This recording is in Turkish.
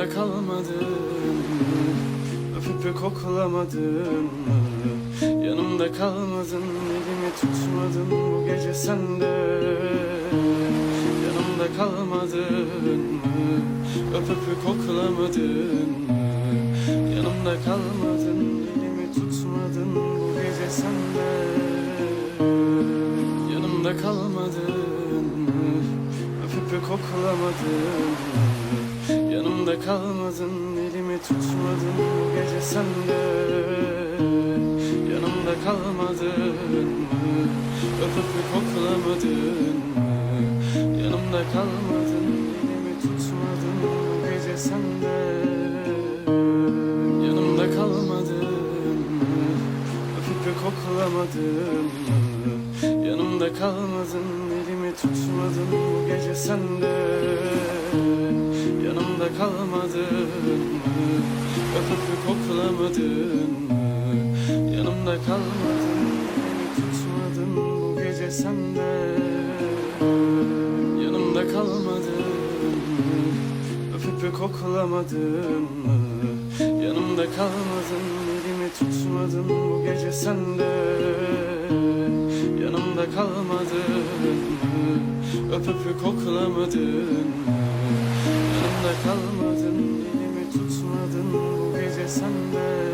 Yanımda kalmadın mı? Öpüp de koklamadın mı? Yanımda kalmadın, elimi tutmadın bu gece sende Yanımda kalmadın mı? Öpüp de koklamadın mı? Yanımda kalmadın, elimi tutmadın bu gece sende Yanımda kalmadın? De koklamadın? Yanımda kalmadın, elimi tutmadın bu gece sende Yanımda kalmadın mı? Öpüp de koklamadın mı? Yanımda kalmadın, elimi tutmadın bu gece sende Yanımda kalmadın mı? Öpüp de koklamadın mı? Yanımda kalmadın, elimi tutmadın bu gece sende Yanımda kalmadın mı? Öpüp koklamadın mı? Yanımda kalmadın, elimi tutmadın bu gece sende Yanımda kalmadın mı? Öpüp koklamadın mı? Yanımda kalmadın, elimi tutmadın bu gece sende Yanımda kalmadın? Öpüp koklamadın? Yanımda kalmadın, elimi tutmadın bu gece sende